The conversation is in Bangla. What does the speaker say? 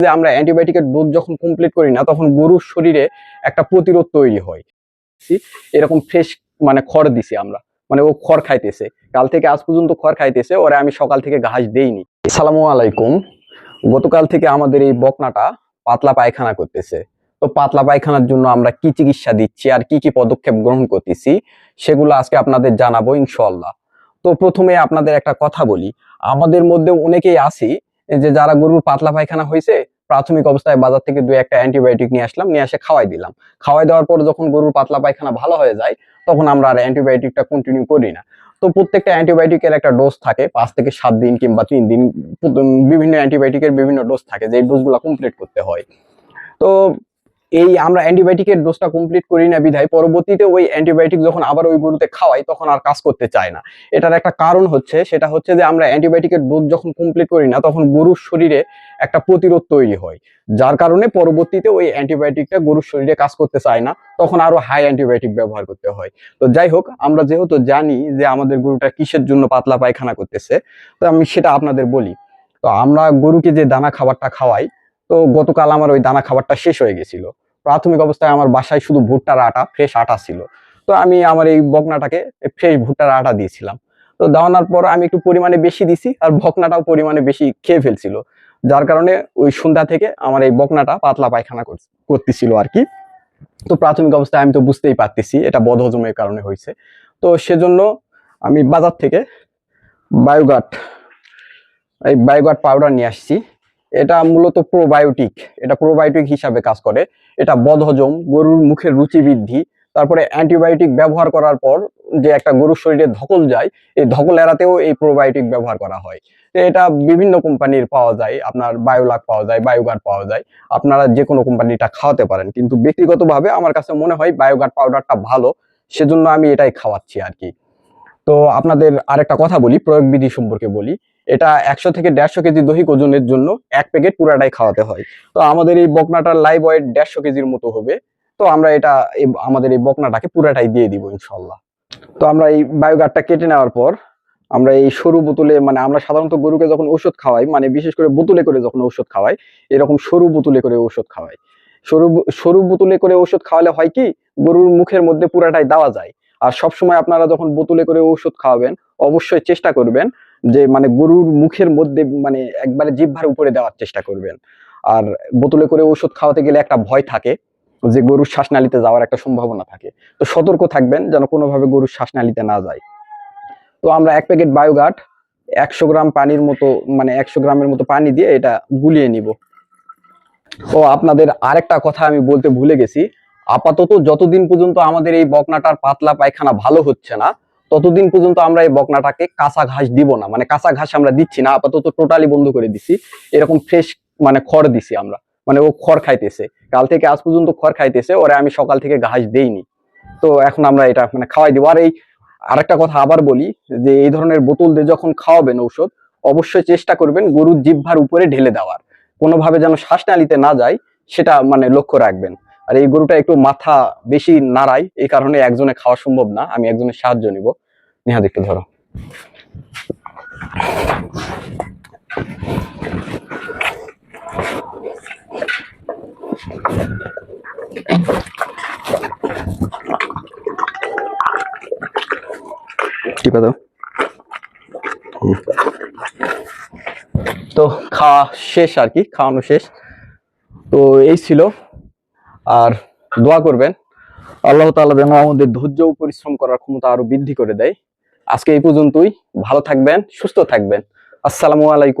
যে আমরা অ্যান্টিবায়োটিকের ডোজ যখন কমপ্লিট করি না, তখন গরুর শরীরে একটা প্রতিরোধ তৈরি হয়। এরকম ফ্রেশ মানে খড় দিছি আমরা। মানে ও খড় খাইতেছে। কাল থেকে আজ পর্যন্ত খড় খাইতেছে, ওরে আমি সকাল থেকে ঘাস দেইনি। সালামু আলাইকুম। গতকাল থেকে আমাদের এই বকনাটা পাতলা পায়খানা করতেছে। তো পাতলা পায়খানার জন্য আমরা কি চিকিৎসা দিচ্ছি আর কি কি পদক্ষেপ গ্রহণ করতেছি, সেগুলো আজকে আপনাদের জানাব ইনশাল্লাহ তো প্রথমে আপনাদের একটা কথা বলি। আমাদের মধ্যে অনেকেই আছি যে যারা গরুর পাতলা পায়খানা হয়েছে প্রাথমিক অবস্থায় বাজার থেকে দুই একটা অ্যান্টিবায়োটিক নিয়ে আসলাম, নিয়ে এসে খাওয়াই দিলাম। খাওয়াই দেওয়ার পর যখন গরুর পাতলা পায়খানা ভালো হয়ে যায়, তখন আমরা আর অ্যান্টিবায়োটিকটা কন্টিনিউ করি না। তো প্রত্যেকটা অ্যান্টিবায়োটিকের একটা ডোজ থাকে, পাঁচ থেকে সাত দিন কিংবা তিন দিন বিভিন্ন অ্যান্টিবায়োটিকের বিভিন্ন ডোজ থাকে যে ডোজগুলো কমপ্লিট করতে হয়। তো এই আমরা অ্যান্টিবায়োটিকের ডোজটা কমপ্লিট করি না বিধায়, পরবর্তীতে ওই অ্যান্টিবায়োটিক যখন আবার ওই গরুতে খাওয়াই, তখন আর কাজ করতে চায় না। এটার একটা কারণ হচ্ছে, সেটা হচ্ছে যে আমরা অ্যান্টিবায়োটিকের ডোজ যখন কমপ্লিট করি না, তখন গরুর শরীরে একটা প্রতিরোধ তৈরি হয়। যার কারণে পরবর্তীতে ওই অ্যান্টিবায়োটিকটা গরুর শরীরে কাজ করতে চায় না, তখন আরও হাই অ্যান্টিবায়োটিক ব্যবহার করতে হয়। তো যাই হোক, আমরা যেহেতু জানি যে আমাদের গরুটা কিসের জন্য পাতলা পায়খানা করতেছে, তো আমি সেটা আপনাদের বলি। তো আমরা গরুকে যে দানা খাবারটা খাওয়াই, তো গতকাল আমার ওই দানা খাবারটা শেষ হয়ে গেছিল। প্রাথমিক অবস্থায় আমার বাসায় শুধু ভুট্টার আটা ফ্রেশ আটা ছিল। তো আমি আমার এই বকনাটাকে ফ্রেশ ভুট্টার আটা দিয়েছিলাম। তো দেওয়ানোর পর আমি একটু পরিমাণে বেশি দিছি, আর বকনাটাও পরিমাণে বেশি খেয়ে ফেলছিল। যার কারণে ওই সন্ধ্যা থেকে আমার এই বকনাটা পাতলা পায়খানা কর- করতেছিল আর কি। তো প্রাথমিক অবস্থায় আমি তো বুঝতেই পারতেছি, এটা বদহজমের কারণে হয়েছে। তো সেজন্য আমি বাজার থেকে বায়োগাট এই বায়োগাট পাউডার নিয়ে আসছি। এটা মূলত প্রোবায়োটিক এটা প্রোবায়োটিক হিসাবে কাজ করে। এটা বদহজম, গরুর মুখের রুচি বৃদ্ধি, তারপরে অ্যান্টিবায়োটিক ব্যবহার করার পর যে একটা গরুর শরীরে ধকল যায়, এই ধকল এড়াতেও এই প্রোবায়োটিক ব্যবহার করা হয়। এটা বিভিন্ন কোম্পানির পাওয়া যায়, আপনার বায়োলাক পাওয়া যায় বায়োগার্ড পাওয়া যায়। আপনারা যে কোনো কোম্পানিটা খাওয়াতে পারেন। কিন্তু ব্যক্তিগতভাবে আমার কাছে মনে হয় বায়োগার্ড পাউডারটা ভালো, সেজন্য আমি এটাই খাওয়াচ্ছি আর কি তো আপনাদের আরেকটা কথা বলি প্রয়োগ বিধি সম্পর্কে বলি। এটা একশো থেকে দেড়শো কেজি দৈহিক ওজনের জন্য এক প্যাকেট পুরাটাই খাওয়াতে হয়। তো আমাদের এই বকনাটার লাইভ ওয়েট দেড়শো কেজির মতো হবে। তো আমরা এটা আমাদের এই বকনাটাকে পুরাটাই দিয়ে দিব ইনশাল্লাহ তো আমরা এই বায়োগারটা কেটে নেওয়ার পর আমরা এই সরু বোতলে মানে আমরা সাধারণত গরুকে যখন ঔষধ খাওয়াই মানে বিশেষ করে বোতলে করে যখন ঔষধ খাওয়াই, এরকম সরু বোতলে করে ঔষধ খাওয়াই। সরু সরু বোতলে করে ঔষধ খাওয়ালে হয় কি, গরুর মুখের মধ্যে পুরাটাই দেওয়া যায়। আর সব সময় আপনারা যখন বোতলে করে ঔষধ খাওয়াবেন, অবশ্যই চেষ্টা করবেন যে মানে গরুর মুখের মধ্যে মানে একবারে জিহ্বার উপরে দেওয়ার চেষ্টা করবেন। আর বোতলে করে ওষুধ খাওয়াতে গেলে একটা ভয় থাকে যে, গরুর শ্বাসনালীতে যাওয়ার একটা সম্ভাবনা থাকে। তো সতর্ক থাকবেন যেন কোনোভাবে গরুর শ্বাসনালীতে না যায়। তো আমরা এক প্যাকেট বায়োগাট একশো গ্রাম পানির মতো মানে একশো গ্রামের মতো পানি দিয়ে এটা গুলিয়ে নিব। ও, আপনাদের আরেকটা কথা আমি বলতে ভুলে গেছি। আপাতত যতদিন পর্যন্ত আমাদের এই বকনাটার পাতলা পায়খানা ভালো হচ্ছে না, ততদিন পর্যন্ত আমরা এই বকনাটাকে কাঁচা ঘাস দিব না। মানে কাঁচা ঘাস আমরা দিচ্ছি না, আপাতত টোটালি বন্ধ করে দিছি। এরকম ফ্রেশ মানে খড় দিছি আমরা। মানে ও খড় খাইতেছে। কাল থেকে আজ পর্যন্ত খড় খাইতেছে, ওরা আমি সকাল থেকে ঘাস দেইনি। তো এখন আমরা এটা মানে খাওয়াই দিব। আর এই আরেকটা কথা আবার বলি, যে এই ধরনের বোতল দিয়ে যখন খাওয়াবেন ঔষধ, অবশ্যই চেষ্টা করবেন গরুর জিহ্বার উপরে ঢেলে দেওয়ার। কোনোভাবে যেন শ্বাসনালীতে না যায়, সেটা মানে লক্ষ্য রাখবেন। আর এই গরুটা একটু মাথা বেশি নাড়ায়, এই কারণে একজনে খাওয়া সম্ভব না, আমি একজনের সাহায্য নিব। নেহাদ, একটু ধরো। তো খাওয়া শেষ আর কি, খাওয়ানো শেষ। তো এই ছিল আর দোয়া করবেন। আল্লাহ তালা যেন আমাদের ধৈর্য ও পরিশ্রম করার ক্ষমতা আরও বৃদ্ধি করে দেয়। আজকে এই পর্যন্তই। ভালো থাকবেন, সুস্থ থাকবেন। আসসালামু আলাইকুম।